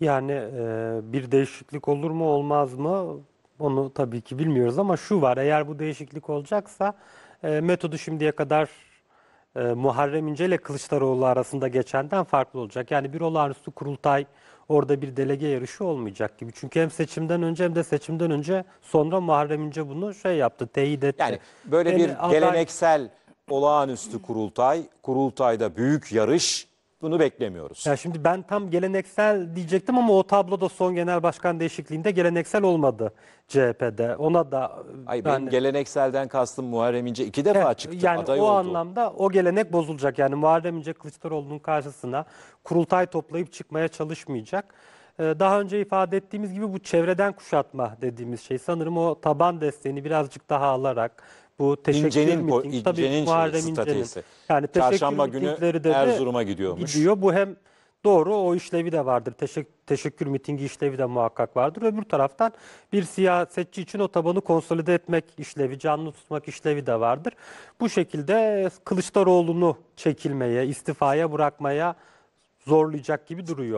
Yani e, bir değişiklik olur mu olmaz mı onu tabii ki bilmiyoruz ama şu var eğer bu değişiklik olacaksa e, metodu şimdiye kadar e, Muharrem İnce ile Kılıçdaroğlu arasında geçenden farklı olacak. Yani bir olağanüstü kurultay orada bir delege yarışı olmayacak gibi. Çünkü hem seçimden önce hem de seçimden önce sonra Muharrem İnce bunu şey yaptı, teyit etti. Yani böyle Yani bir aday- geleneksel olağanüstü kurultay, kurultayda büyük yarış bunu beklemiyoruz. Ya şimdi ben tam geleneksel diyecektim ama o tabloda son genel başkan değişikliğinde geleneksel olmadı CHP'de. Ona da Ay ben- benim gelenekselden kastım Muharrem İnce iki defa Evet, çıktı, yani aday o oldu. anlamda o gelenek bozulacak. Yani Muharrem İnce Kılıçdaroğlu'nun karşısına kurultay toplayıp çıkmaya çalışmayacak. Ee, Daha önce ifade ettiğimiz gibi bu çevreden kuşatma dediğimiz şey sanırım o taban desteğini birazcık daha alarak bu teşekkür İnce'nin miting, tabii İnce'nin şeyi, Muharrem İnce'nin stratejisi. yani teşekkür Çarşamba günü mitingleri de de Erzurum'a gidiyormuş. Gidiyor. Bu hem doğru o işlevi de vardır. Teşekkür, teşekkür mitingi işlevi de muhakkak vardır. Öbür taraftan bir siyasetçi için o tabanı konsolide etmek işlevi, canlı tutmak işlevi de vardır. Bu şekilde Kılıçdaroğlu'nu çekilmeye, istifaya bırakmaya zorlayacak gibi duruyor.